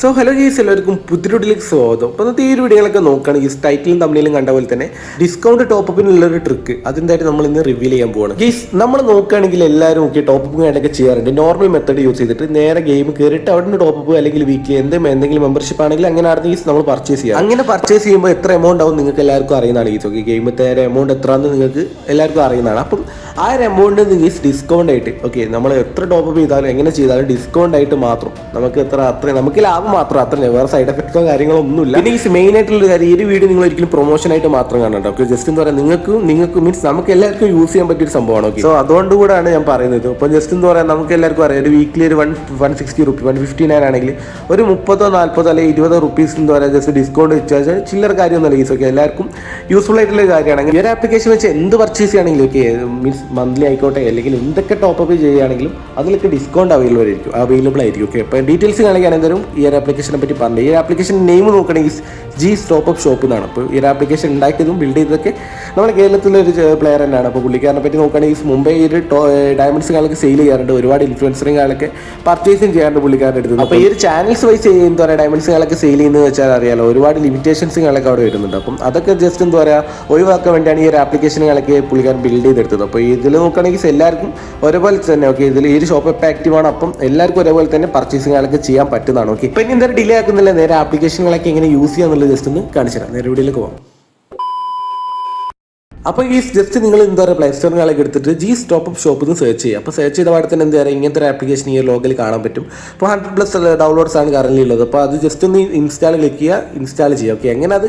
So hello ഗീസ് എല്ലാവർക്കും പുതിരുടിലേക്ക് സ്വാഗതം. അപ്പോൾ ഇന്നത്തെ ഈ ഒരു വീഡിയോകളൊക്കെ നോക്കുകയാണെങ്കിൽ ടൈറ്റിലും തമ്മിലും കണ്ട പോലെ തന്നെ ഡിസ്കൗണ്ട് ടോപ്പപ്പിനുള്ള ഒരു ട്രിക്ക് അതെന്തായിട്ട് നമ്മൾ ഇന്ന് റിവീൽ ചെയ്യാൻ പോവാണ്. ഗീസ് നമ്മൾ നോക്കുകയാണെങ്കിൽ എല്ലാവരും ഒക്കെ ടോപ്പപ്പ് കാര്യങ്ങളൊക്കെ ചെയ്യാറുണ്ട്. നോർമൽ മെത്തേഡ് യൂസ് ചെയ്തിട്ട് നേരെ ഗെയിം കയറിയിട്ട് അവിടെ നിന്ന് ടോപ്പപ്പ് അല്ലെങ്കിൽ വീക്കിലി എന്തെങ്കിലും എന്തെങ്കിലും മെമ്പർഷിപ്പ് ആണെങ്കിൽ അങ്ങനെ ആയിരുന്നു ഗീസ് നമ്മൾ പർച്ചേസ് ചെയ്യാം അങ്ങനെ പർച്ചേസ് ചെയ്യുമ്പോൾ എത്ര എമൗണ്ട് ആവും നിങ്ങൾക്ക് എല്ലാവർക്കും അറിയുന്നതാണ് ഗീസ് ഓക്കെ ഗെയിമത്തെ എമൗണ്ട് എത്രയാണെന്ന് നിങ്ങൾക്ക് എല്ലാവർക്കും അറിയുന്നതാണ്. അപ്പം ആ ഒരു എമൗണ്ട് ഗീസ് ഡിസ്കൗണ്ട് ആയിട്ട് ഓക്കെ നമ്മൾ എത്ര ടോപ്പപ്പ് ചെയ്താലും എങ്ങനെ ചെയ്താലും ഡിസ്കൗണ്ട് ആയിട്ട് മാത്രം നമുക്ക് എത്ര അത്രയും നമുക്ക് ലാഭം മാത്രം അത്ര വേറെ സൈഡ് എഫക്റ്റോ കാര്യങ്ങളോ ഒന്നുമില്ല. പിന്നെ ഈ മെയിൻ ആയിട്ടുള്ള കാര്യം ഈ ഒരു നിങ്ങൾ ഒരിക്കലും പ്രൊമോഷൻ ആയിട്ട് മാത്രം കാണണ്ട ഓക്കെ ജസ്റ്റ് എന്ന് പറയുക നിങ്ങൾക്കും നിങ്ങൾക്ക് മീൻസ് നമുക്ക് എല്ലാവർക്കും യൂസ് ചെയ്യാൻ പറ്റിയ ഒരു സംഭവമാണ് ഓക്കെ സോ അതുകൊണ്ട് കൂടെയാണ് ഞാൻ പറയുന്നത്. ഇപ്പം ജസ്റ്റ് എന്ന് പറയുക നമുക്ക് എല്ലാവർക്കും അറിയാം. ഒരു വീക്കിലി ഒരു one one sixty rupee one fifty nine ആണെങ്കിൽ ഒരു മുപ്പതോ നാൽപ്പതോ അല്ലെങ്കിൽ ഇരുപതോ റുപ്പീസ് എന്ന് പറയാം ജസ്റ്റ് ഡിസ്കൗണ്ട് വെച്ചാൽ ചില്ലറ കാര്യമൊന്നുമല്ല ഈസ് ഓക്കെ എല്ലാവർക്കും യൂസ്ഫുൾ ആയിട്ടുള്ള കാര്യമാണെങ്കിൽ ഒരു ആപ്ലിക്കേഷൻ വെച്ച് എന്ത് പർച്ചേസ് ചെയ്യുകയാണെങ്കിലും ഓക്കെ മീൻസ് മന്ത്ലി ആയിക്കോട്ടെ അല്ലെങ്കിൽ എന്തൊക്കെ ടോപ്പ് അപ്പ് ചെയ്യുകയാണെങ്കിലും അതിലൊക്കെ ഡിസ്കൗണ്ട് അവൈലബിൾ ആയിരിക്കും അവൈലബിൾ ആയിരിക്കും ഓക്കെ അപ്പോൾ ഡീറ്റെയിൽസ് കാണിക്കാൻ എന്തായാലും ഈ ഒരു ആപ്ലിക്കേഷനെ പറ്റി പറഞ്ഞു ഈ ആപ്ലിക്കേഷൻ നെയിം നോക്കുകയാണെങ്കിൽ ജി സ്റ്റോപ്പ് അപ്പ് ഷോപ്പ് എന്നാണ്. അപ്പോൾ ഈ ഒരു ആപ്ലിക്കേഷൻ ഉണ്ടാക്കിയതും ബിൽഡ് ചെയ്തതൊക്കെ നമ്മുടെ കേരളത്തിലെ ഒരു പ്ലെയർ തന്നെയാണ്. അപ്പോൾ പുള്ളിക്കാരനെ പറ്റി നോക്കുകയാണെങ്കിൽ ഈ ഒരു ഡയമണ്ട്സ് കാലൊക്കെ സെയിൽ ചെയ്യാറുണ്ട്. ഒരുപാട് ഇൻഫ്ലുവൻസറും കാലൊക്കെ പർച്ചേസിങ് ചെയ്യാറുണ്ട് പുള്ളിക്കാരന്റെ അടുത്ത്. അപ്പോൾ ഈ ഒരു ചാനൽസ് വൈസ് എന്താ പറയുക ഡയമണ്ട്സ് കാലൊക്കെ സെയിൽ ചെയ്യുന്നത് വെച്ചാൽ അറിയാലോ ഒരുപാട് ലിമിറ്റേഷൻസ് കാലൊക്കെ അവിടെ വരുന്നുണ്ട്. അപ്പം അതൊക്കെ ജസ്റ്റ് എന്താ പറയുക ഒഴിവാക്കാൻ വേണ്ടിയാണ് ഈ ഒരു കാലൊക്കെ പുള്ളിക്കാരൻ ബിൽഡ് ചെയ്തെടുത്തത്. അപ്പോൾ ഇതിൽ നോക്കുകയാണെങ്കിൽ എല്ലാവർക്കും ഒരേപോലെ തന്നെ ഓക്കെ ഇതിൽ ഈ ഒരു ഷോപ്പ് എപ്പോൾ ആക്റ്റീവ് ആണ്. അപ്പം എല്ലാവർക്കും ഒരേപോലെ തന്നെ പർച്ചേസിങ് കാലൊക്കെ ചെയ്യാൻ പറ്റുന്നതാണ് ഓക്കെ ഇപ്പം ഇനി എന്തായാലും ഡിലേ ആക്കുന്നില്ല. നേരെ ആപ്ലിക്കേഷനുകളൊക്കെ എങ്ങനെ യൂസ് ചെയ്യാന്നുള്ളത് ജസ്റ്റ് ഒന്ന് കാണിച്ചു തരാം നേരെ വീഡിയോയിലേക്ക് പോകാം അപ്പോൾ ഈ ജസ്റ്റ് നിങ്ങൾ എന്താ പറയുക പ്ലേ സ്റ്റോറിനൊക്കെ എടുത്തിട്ട് ജി സ്റ്റോപ്പ് ഷോപ്പ് എന്ന് സെർച്ച് ചെയ്യുക. അപ്പോൾ സെർച്ച് ചെയ്ത പാടെ തന്നെ എന്താ പറയുക ഇങ്ങനത്തെ ഒരു ആപ്ലിക്കേഷൻ ഈ ലോഗിൽ കാണാൻ പറ്റും. അപ്പോൾ ഹൺഡ്രഡ് പ്ലസ് ഡൗൺലോഡ്സ് ആണ് കറന്റ് ഉള്ളത്. അപ്പോൾ അത് ജസ്റ്റ് ഒന്ന് ഇൻസ്റ്റാൾ ക്ലിക്ക് ചെയ്യുക ഇൻസ്റ്റാൾ ചെയ്യുക. ഓക്കെ എങ്ങനെ അത്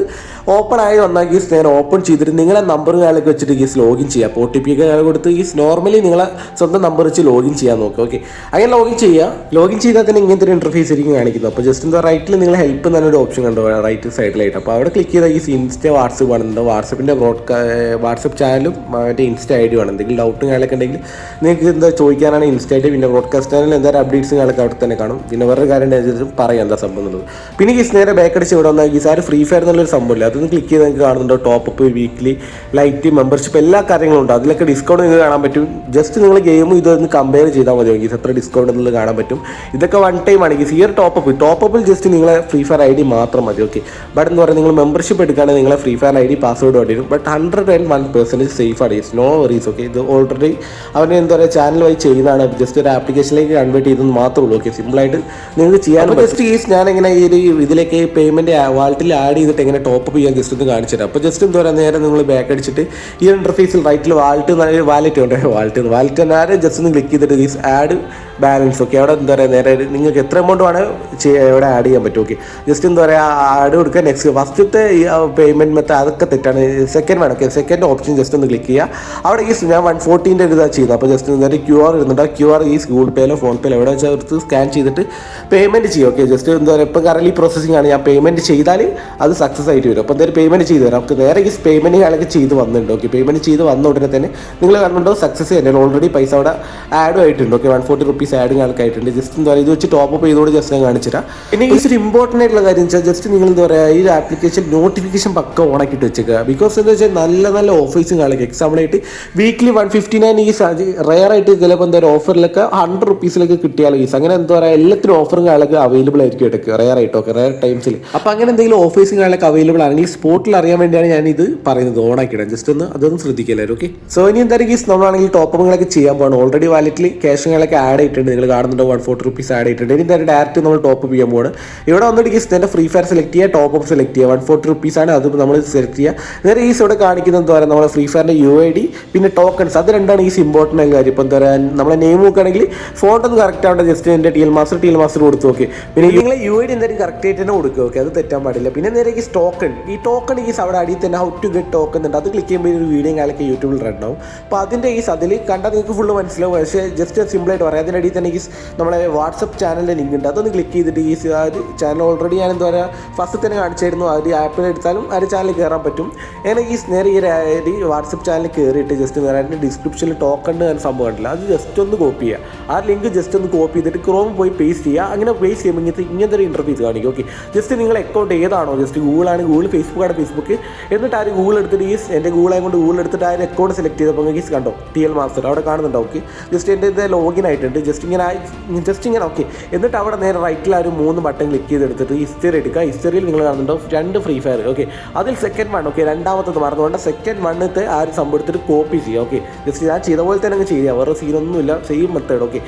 ഓപ്പൺ ആയി വന്നാൽ ഗീസ് നേരെ ഓപ്പൺ ചെയ്തിട്ട് നിങ്ങളെ നമ്പർ കാലൊക്കെ വെച്ചിട്ട് ഗീസ് ലോഗിൻ ചെയ്യുക. അപ്പോൾ ഒ ടി പി ഒക്കെ കൊടുത്ത് ഗീസ് നോർമലി നിങ്ങളെ സ്വന്തം നമ്പർ വെച്ച് ലോഗിൻ ചെയ്യാൻ നോക്കുക. ഓക്കെ അങ്ങനെ ലോഗിൻ ചെയ്യുക. ലോഗിൻ ചെയ്താൽ തന്നെ ഇങ്ങനത്തെ ഒരു ഇന്റർഫേസ് ആയിരിക്കും കാണിക്കുന്നത്. അപ്പോൾ ജസ്റ്റ് എന്താ റൈറ്റിൽ നിങ്ങൾ ഹെൽപ്പ് എന്നൊരു ഓപ്ഷൻ കണ്ടോ റൈറ്റ് സൈഡിലായിട്ട് അപ്പോൾ അവിടെ ക്ലിക്ക് ചെയ്താൽ ഈ ഇൻസ്റ്റ വാട്സപ്പ് ആണെന്നുണ്ടോ വാട്സപ്പിന്റെ ബ്രോഡ്കാ വാട്സപ്പ് ചാനലും മറ്റേ ഇൻസ്റ്റ ഐ ഡിയും ആണ് എന്തെങ്കിലും ഡൗട്ടും കാര്യങ്ങളൊക്കെ ഉണ്ടെങ്കിൽ നിങ്ങൾക്ക് എന്താ ചോദിക്കാനാണ് ഇൻസ്റ്റ ഐ ഡി പിന്നെ ബ്രോഡ്കാസ്റ്റ് ചാനലിൽ എന്തായാലും അപ്ഡേറ്റ്സും കാര്യങ്ങളൊക്കെ അവിടെ തന്നെ കാണും. പിന്നെ വേറെ കാര്യം അനുസരിച്ച് പറയാം എന്താ സംഭവം എന്നുള്ളത്. പിന്നെ ഗീസ് നേരെ ബാക്ക് അടിച്ച് ഇവിടെ വന്നാൽ ഗീസ് ആര് ഫ്രീ ഫയർ എന്നുള്ളൊരു സംഭവമില്ല അതൊന്ന് ക്ലിക്ക് ചെയ്ത് നിങ്ങൾക്ക് കാണുന്നുണ്ടോ. Top up weekly lite membership എല്ലാ കാര്യങ്ങളും ഉണ്ട്. അതിലൊക്കെ ഡിസ്കൗണ്ട് നിങ്ങൾക്ക് കാണാൻ പറ്റും. ജസ്റ്റ് നിങ്ങൾ ഗെയിമും ഇതൊന്ന് കമ്പയർ ചെയ്താൽ മതി ഗീസ്? എത്ര ഡിസ്കൗണ്ട് എന്നുള്ളത് കാണാൻ പറ്റും. ഇതൊക്കെ വൺ ടൈം ആണ് ഗീസ്. ഈ ഒരു ടോപ്പ് അപ്പ് ടോപ്പ് അപ്പിൽ ജസ്റ്റ് നിങ്ങളെ ഫ്രീ ഫയർ ഐ ഡി മാത്രം മതി. ഓക്കെ ബട്ട് എന്ന് പറഞ്ഞാൽ നിങ്ങൾ മെമ്പർഷിപ്പ് എടുക്കുകയാണെങ്കിൽ നിങ്ങളെ Free Fire I D password വേണ്ടി വരും. But hundred and one percentage safe ആണ് ഇറ്റ്സ് നോ വറീസ് ഓക്കെ ഇത് ഓൾറെഡി അവർ എന്താ പറയുക ചാനൽ വഴി ചെയ്യുന്നതാണ് ജസ്റ്റ് ഒരു ആപ്ലിക്കേഷനിലേക്ക് കൺവേർട്ട് ചെയ്തെന്ന് മാത്രമേ ഉള്ളൂ ഓക്കെ സിമ്പിളായിട്ട് നിങ്ങൾക്ക് ചെയ്യാൻ ജസ്റ്റ് ഈ ഞാൻ എങ്ങനെ ഈ ഇതിലേക്ക് പേയ്മെന്റ് വാലറ്റിൽ ആഡ് ചെയ്തിട്ട് എങ്ങനെ ടോപ്പ് ചെയ്യാൻ ജസ്റ്റ് ഒന്ന് കാണിച്ചു തരാം. അപ്പോൾ ജസ്റ്റ് എന്താ പറയുക നേരെ നിങ്ങൾ ബാക്ക് അടിച്ചിട്ട് ഈ ഇന്റർഫേസിൽ റൈറ്റിൽ വാലറ്റ് വാലറ്റ് ഉണ്ട്. വാലറ്റ് വാലറ്റ് നേരെ ജസ്റ്റ് ഒന്ന് ക്ലിക്ക് ചെയ്തിട്ട് ദീസ് ആഡ് ബാലൻസ് ഓക്കെ അവിടെ എന്താ പറയുക നേരെ നിങ്ങൾക്ക് എത്ര എമൗണ്ട് വേണേൽ ഇവിടെ ആഡ് ചെയ്യാൻ പറ്റും ഓക്കെ ജസ്റ്റ് എന്താ പറയുക ആഡ് കൊടുക്കുക. നെക്സ്റ്റ് ഫസ്റ്റത്തെ ഈ പേയ്മെന്റ് മെത്തേഡ് അതൊക്കെ തെറ്റാണ്. സെക്കൻഡ് വേണം ഓക്കെ സെക്കൻഡ് ഓപ്ഷൻ ജസ്റ്റ് ഒന്ന് ക്ലിക്ക് ചെയ്യുക. അവിടെ ഈ ഞാൻ വൺ ഫോർട്ടീന്റെ ഇതാണ് ചെയ്യുന്നത് അപ്പോൾ ജസ്റ്റ് നേരെ ക്യു ആർ ഇരുന്നിട്ട് ആ ക്യു ആർ ഈ ഗൂഗിൾ പേയിലോ ഫോൺ പേയിലോ എവിടെ വെച്ചാൽ എടുത്ത് സ്കാൻ ചെയ്തിട്ട് പേയ്മെന്റ് ചെയ്യും. ഓക്കെ ജസ്റ്റ് എന്താ പറയുക ഇപ്പോൾ കറലി പ്രോസസ്സിംഗ് ആണ്. ഞാൻ പേയ്മെന്റ് ചെയ്താൽ അത് സക്സസ് ആയിട്ട് വരും. അപ്പോൾ എന്തായാലും പേയ്മെന്റ് ചെയ്ത് തരാം. നമുക്ക് നേരെ ഈ പേയ്മെന്റ് ആളൊക്കെ ചെയ്ത് വന്നിട്ടുണ്ട്. ഓക്കെ പേയ്മെന്റ് ചെയ്ത് വന്ന ഉടനെ തന്നെ നിങ്ങൾ കണ്ടുണ്ടോ സക്സസ് തന്നെയാണ് ഓൾറെഡി പൈസ അവിടെ ആഡും ആയിട്ടുണ്ട്. ഓക്കെ വൺ ഫോർട്ടി റുപ്പീസ് ആഡും കാണിക്കായിട്ടുണ്ട് ജസ്റ്റ് എന്താ പറയുക ഇത് വെച്ച് ടോപ്പ് അപ്പ് ചെയ്തോട് ജസ്റ്റ് ഞാൻ കാണിച്ചുതരാം പിന്നെ ഈ ഒരു ഇമ്പോർട്ടന്റ് ആയിട്ടുള്ള കാര്യം വെച്ചാൽ ജസ്റ്റ് നിങ്ങൾ എന്താ പറയുക ഈ ഒരു ആപ്ലിക്കേഷൻ നോട്ടിഫിക്കേഷൻ പക്ക ഓണാക്കിയിട്ട് വെച്ചേക്കുക. ബിക്കോസ് എന്താ വെച്ചാൽ നല്ല നല്ല ഓഫേഴ്സും കാണിക്കും എക്സാമ്പിളായിട്ട് വീക്ക്ലി വൺ ഫിഫ്റ്റി നയൻ ഈ റയർ ആയിട്ട് ചിലപ്പോൾ എന്താ പറയുക ഓഫറിലൊക്കെ ഹൺഡ്രഡ് റുപ്പീസിലൊക്കെ കിട്ടിയാൽ ഈസ് അങ്ങനെ എന്താ പറയുക എല്ലാത്തിനും ഓഫറും കാലൊക്കെ അവൈലബിൾ ആയിരിക്കും റയർ ആയിട്ടൊക്കെ റയർ ടൈംസിൽ അപ്പോൾ അങ്ങനെ എന്തെങ്കിലും ഓഫേഴ്സും കാലൊക്കെ അവൈലബിൾ ആണെങ്കിൽ സ്പോട്ടിൽ അറിയാൻ വേണ്ടിയാണ് ഞാൻ ഇത് പറയുന്നത് ഓണാക്കിയിടാൻ ജസ്റ്റ് ഒന്ന് അതൊന്ന് ശ്രദ്ധിക്കല്ലായിരുന്നു ഓക്കെ സോ ഇനി എന്തായാലും ഈസ് നമ്മളാണെങ്കിൽ ടോപ്പുകളൊക്കെ ചെയ്യാൻ പോകണം ഓൾറെഡി വാലറ്റിൽ ക്യാഷുകളൊക്കെ ആഡ് ചെയ്തിട്ടുണ്ട്. നിങ്ങൾ കാണുന്നുണ്ടോ? വൺ ഫോർട്ടി റുപ്പീസ് ആഡ് ചെയ്തിട്ടുണ്ട്. ഇനി എന്തായാലും ഡയറക്റ്റ് നമ്മൾ ടോപ്പ് ചെയ്യാൻ പോകണം ഇവിടെ വന്നിട്ട് ഗീസ് എന്റെ ഫ്രീ ഫയർ സെലക്ട് ചെയ്യുക ടോപ്പ് അപ്പ് സെലക്ട് ചെയ്യുക വൺ ഫോർട്ടി ആണ്. അത് നമ്മൾ സെലക്ട് ചെയ്യുക നേരെ ഈസ് ഇവിടെ കാണിക്കുന്നത് പറയുക നമ്മുടെ ഫ്രീ ഫയറിന്റെ യു ഐ ഡി പിന്നെ ടോക്കൺസ് അത് രണ്ടാണ് ഈസ് ഇമ്പോർട്ടന്റ് ആയ കാര്യം. ഇപ്പോൾ എന്താ പറയുക നമ്മളെ നെയിം നോക്കുകയാണെങ്കിൽ ഫോട്ടോ ഒന്ന് കറക്റ്റ് ആവേണ്ട ജസ്റ്റ് എന്റെ T L master T L master കൊടുത്തു നോക്കി. പിന്നെ നിങ്ങൾ യു ഐ ഡി എന്തായാലും കറക്റ്റ് ആയിട്ട് തന്നെ കൊടുക്കുക ഓക്കെ അത് തെറ്റാൻ പാടില്ല. പിന്നെ നേരെ ഈ ടോക്കൺ ഈ ടോക്കൺ ഈ അവിടെ അടിയിൽ തന്നെ ഹൗ ടു ഗെറ്റ് ടോക്കൺ ഉണ്ട്. അത് ക്ലിക്ക് ചെയ്യുമ്പോൾ ഒരു വീഡിയോ കാലൊക്കെ യൂട്യൂബിൽ റെഡാവും അപ്പോൾ അതിന്റെ ഈ അതിൽ കണ്ടാൽ നിങ്ങൾക്ക് ഫുള്ള് മനസ്സിലാവും. പക്ഷേ ജസ്റ്റ് സിമ്പിളായിട്ട് പറയാം. അതിന്റെ അടിയിൽ തന്നെ ഈ നമ്മളെ വാട്സപ്പ് ചാനലിന്റെ ലിങ്ക് ഉണ്ട്. അതൊന്ന് ക്ലിക്ക് ചെയ്തിട്ട് ഈ ആ ഒരു ചാനൽ ഓൾറെഡി ഞാൻ എന്താ പറയുക ഫസ്റ്റ് തന്നെ കാണിച്ചായിരുന്നു ആ ഒരു ആപ്പിൽ എടുത്താലും ആ ഒരു ചാനൽ കയറാൻ പറ്റും. അങ്ങനെ ഈ നേരെ ഈ ഒരു വാട്സപ്പ് ചാനൽ കയറിയിട്ട് ജസ്റ്റ് വേറെ ഡിസ്ക്രിപ്ഷനിൽ ടോക്കൺ എന്ന സംഭവം ഉണ്ടല്ലോ അത് ജസ്റ്റ് ഒന്ന് കോപ്പി ചെയ്യുക. ആ ലിങ്ക് ജസ്റ്റ് ഒന്ന് കോപ്പി ചെയ്തിട്ട് ക്രോം പോയി പേസ്റ്റ് ചെയ്യുക. അങ്ങനെ പേസ്റ്റ് ചെയ്യുമ്പോൾ ഇങ്ങനത്തെ ഇങ്ങനത്തെ ഒരു ഇന്റർഫേസ് കാണിക്കും. ഓക്കെ ജസ്റ്റ് നിങ്ങൾ അക്കൗണ്ട് ഏതാണോ ജസ്റ്റ് ഗൂഗിൾ ആണ് ഗൂഗിൾ ആണ് ഫേസ്ബുക്ക് എന്നിട്ട് ആ ഒരു ഗൂഗിൾ എടുത്തിട്ട് ഈ എന്റെ ഗൂഗിൾ ആയതുകൊണ്ട് ഗൂഗിൾ എടുത്തിട്ട് ആ അക്കൗണ്ട് സെലക്ട് ചെയ്തപ്പോൾ ഈസ് കണ്ടോ? ടി എൽ മാസ്റ്റർ അവിടെ കാണുന്നുണ്ടോ? ഓക്കെ ജസ്റ്റ് എന്റെ ഇത് ലോഗിൻ ആയിട്ടുണ്ട്. ജസ്റ്റ് ഇങ്ങനെ ജസ്റ്റ് ഇങ്ങനെ ഓക്കെ എന്നിട്ട് അവിടെ നേരെ റൈറ്റിൽ ആ ഒരു മൂന്ന് ബട്ടൺ ക്ലിക്ക് ചെയ്തെടുത്തിട്ട് ഹിസ്റ്ററി എടുക്കുക. ഹിസ്റ്ററിയിൽ നിങ്ങൾ കാണുന്നുണ്ടോ? രണ്ട് ഫ്രീ ഫയർ ഓക്കെ അതിൽ സെക്കൻഡ് വൺ ഓക്കെ രണ്ടാമത്തത് മറന്നുകൊണ്ട് സെക്കൻഡ് വണ്ണത്തെ ആ ഒരു സംഭവം എടുത്തിട്ട് കോപ്പി ചെയ്യുക ഓക്കെ ജസ്റ്റ് ഞാൻ ചെയ്ത പോലെ തന്നെ അങ്ങ് ചെയ്യുക വേറെ സീനൊന്നുമില്ല സെയിം മെത്തേഡ് ഓക്കെ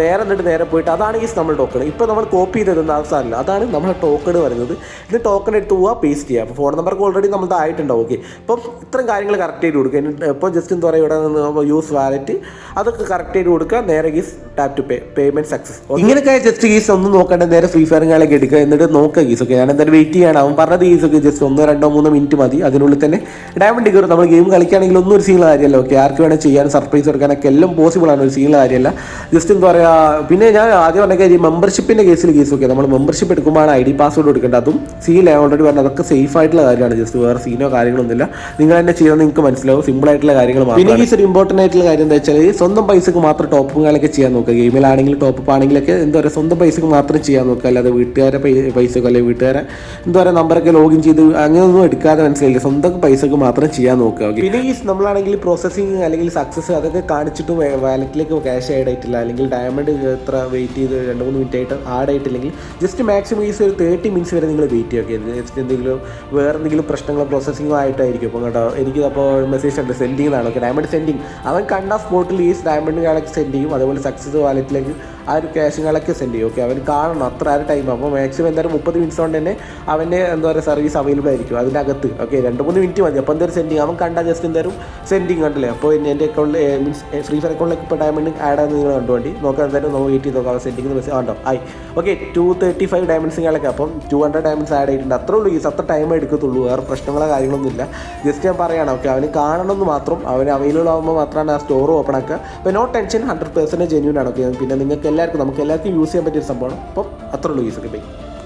നേരെ എന്നിട്ട് നേരെ പോയിട്ട് അതാണ് ഈ നമ്മൾ ടോക്കൺ ഇപ്പോൾ നമ്മൾ കോപ്പി ചെയ്തിരുന്ന അവസാനമില്ല അതാണ് നമ്മൾ ടോക്കൺ വരുന്നത് ഇത് ടോക്കൺ എടുത്ത് പോവുക പേസ്റ്റ് ചെയ്യുക അപ്പോൾ ഫോൺ നമ്പർക്ക് ഓൾറെഡി നമ്മൾ ആയിട്ടുണ്ടാവും. ഓക്കെ ഇപ്പം ഇത്രയും കാര്യങ്ങൾ കറക്റ്റ് ചെയ്ത് കൊടുക്കുക. ഇപ്പോൾ ജസ്റ്റ് എന്താ പറയുക ഇവിടെ നിന്ന് യൂസ് വാലറ്റ് അതൊക്കെ കറക്റ്റ് ചെയ്ത് കൊടുക്കുക. നേരെ ഗീസ് tap to pay payment success ഇങ്ങനെയൊക്കെ ജസ്റ്റ് ഗീസ് ഒന്നും നോക്കേണ്ട നേരെ ഫ്രീ ഫയർ കാര്യങ്ങളൊക്കെ എടുക്കുക. എന്നിട്ട് നോക്കുക ഗീസ് ഓക്കെ ഞാൻ എന്തായാലും വെയിറ്റ് ചെയ്യണം. അവൻ പറഞ്ഞത് ഗീസ് ഒക്കെ ജസ്റ്റ് ഒന്നോ രണ്ടോ മൂന്നോ മിനിറ്റ് മതി. അതിനുള്ളിൽ തന്നെ ഡയമണ്ട് കയറും. നമ്മൾ ഗെയിം കളിക്കുകയാണെങ്കിൽ ഒന്നും ഒരു സീനുള്ള കാര്യമല്ല ഓക്കെ ആർക്ക് വേണേൽ ചെയ്യാൻ സർപ്രൈസ് കൊടുക്കാനൊക്കെ എല്ലാം പോസിബിൾ ആണ് ഒരു സീനുള്ള കാര്യമല്ല. ജസ്റ്റ് എന്താ പറയുക പിന്നെ ഞാൻ ആദ്യം പറഞ്ഞ കാര്യം മെമ്പർഷിപ്പിന്റെ കേസിൽ കേസ് ഓക്കെ നമ്മൾ മെമ്പർഷിപ്പ് എടുക്കുമ്പോഴാണ് ഐ ഡി പാസ്വേഡ് കൊടുക്കേണ്ടത്. അതും സീൽ ഓൾറെഡി പറഞ്ഞത് അതൊക്കെ സേഫ് ആയിട്ടുള്ള കാര്യമാണ് ജസ്റ്റ് വേറെ സീനോ കാര്യങ്ങളൊന്നുമില്ല. നിങ്ങൾ തന്നെ ചെയ്യുന്നത് നിങ്ങൾക്ക് മനസ്സിലാവും സിമ്പിൾ ആയിട്ടുള്ള കാര്യങ്ങൾ മാത്രം പിന്നെ ഈ ഒരു ഇമ്പോർട്ടന്റ് ആയിട്ടുള്ള കാര്യം എന്താ വെച്ചാൽ സ്വന്തം പൈസക്ക് മാത്രം ടോപ്പുകളൊക്കെ ചെയ്യാൻ നോക്കുക. ഗെയിമിലാണെങ്കിലും ടോപ്പ് ആണെങ്കിലൊക്കെ എന്താ പറയുക സ്വന്തം പൈസക്ക് മാത്രം ചെയ്യാൻ നോക്കുക. അല്ലാതെ വീട്ടുകാരെ പൈസക്കോ അല്ലെങ്കിൽ വീട്ടുകാരെ എന്താ പറയുക നമ്പറൊക്കെ ലോഗിൻ ചെയ്ത് അങ്ങനെയൊന്നും എടുക്കാതെ മനസ്സിലായില്ല? സ്വന്തം പൈസക്ക് മാത്രം ചെയ്യാൻ നോക്കുക. പിന്നെ ഈ നമ്മളാണെങ്കിൽ പ്രോസസ്സിങ് അല്ലെങ്കിൽ സക്സസ് അതൊക്കെ കാണിച്ചിട്ട് വാലറ്റിലേക്ക് ക്യാഷ് ആഡ് ആയിട്ടില്ല. അല്ലെങ്കിൽ ഡയമണ്ട് എത്ര വെയിറ്റ് ചെയ്ത് രണ്ട് മൂന്ന് മിനിറ്റ് ആയിട്ട് ആഡ് ആയിട്ടില്ലെങ്കിൽ ജസ്റ്റ് മാക്സിമം ഈസ് ഒരു തേർട്ടി മിനിറ്റ്സ് വരെ നിങ്ങൾ വെയിറ്റ് ചെയ്യുക. ജസ്റ്റ് എന്തെങ്കിലും വേറെ എന്തെങ്കിലും പ്രശ്നങ്ങളോ പ്രോസസ്സിങ്ങോ ആയിട്ടായിരിക്കും. അപ്പോൾ കേട്ടോ എനിക്ക് അപ്പോൾ മെസ്സേജ് ഉണ്ട്. സെൻഡിങ് ആണ് ഓക്കെ ഡയമണ്ട് സെൻഡിങ് അവൻ കണ്ട സ്പോട്ടിൽ ഈ ഡയമണ്ടുകളൊക്കെ സെൻഡ് ചെയ്യും അതുപോലെ സക്സസ് വാലറ്റിലേക്ക് ആ ഒരു ക്യാഷുകളൊക്കെ സെൻഡ് ചെയ്യും. ഓക്കെ അവൻ കാണണം. അത്ര ആ ടൈം അപ്പോൾ മാക്സിമം എന്തായാലും മുപ്പത് മിനിറ്റ്സ് കൊണ്ട് തന്നെ അവന്റെ എന്താ പറയുക സർവീസ് അവൈലബിൾ ആയിരിക്കും. അതിന്റെ അകത്ത്. ഓക്കെ രണ്ട് മൂന്ന് മിനിറ്റ് മതി. അപ്പോൾ എന്തായാലും സെൻഡിങ് അവൻ കണ്ടാൽ ജസ്റ്റ് എന്തായാലും സെൻഡിങ് കണ്ടല്ലേ? അപ്പോൾ എന്റെ അക്കൗണ്ടിൽ മീൻസ് ഫ്രീ ഫയർ അക്കൗണ്ടിലേക്ക് ഇപ്പോൾ ഡയമണ്ട് ആഡ് ആണെന്ന് നിങ്ങൾ കണ്ടു വേണ്ടി. നോക്കാം എന്തായാലും നമ്മൾ വെയിറ്റ് ചെയ്ത് നോക്കാം. സെൻഡിങ് മെസ്സേജ് ഉണ്ടോ ആയി. ഓക്കെ ടു തേർട്ടി ഫൈവ് ഡയമണ്ട്സുകളൊക്കെ അപ്പം ടു ഹൺഡ്രഡ് ഡയമണ്ട്സ് ആഡ് ആയിട്ടുണ്ട് അത്രേ ഉള്ളൂ ഈ അത്ര ടൈം എടുക്കത്തുള്ളൂ. വേറെ പ്രശ്നങ്ങളോ കാര്യങ്ങളൊന്നും ഇല്ല ജസ്റ്റ് ഞാൻ പറയുകയാണ് ഓക്കെ അവന് കാണണമെന്ന് മാത്രം അവന് അവൈലബിൾ ആകുമ്പോൾ മാത്രമാണ് ആ സ്റ്റോർ ഓപ്പൺ ആക്കുക. അപ്പോൾ no tension hundred percent genuine ആണ് ഓക്കെ പിന്നെ നിങ്ങൾക്ക് എല്ലാവർക്കും നമുക്ക് എല്ലാവർക്കും യൂസ് ചെയ്യാൻ പറ്റിയ ഒരു സംഭവമാണ്. അപ്പം അത്രയുള്ളൂ യൂസ് ഒക്കെ ബൈ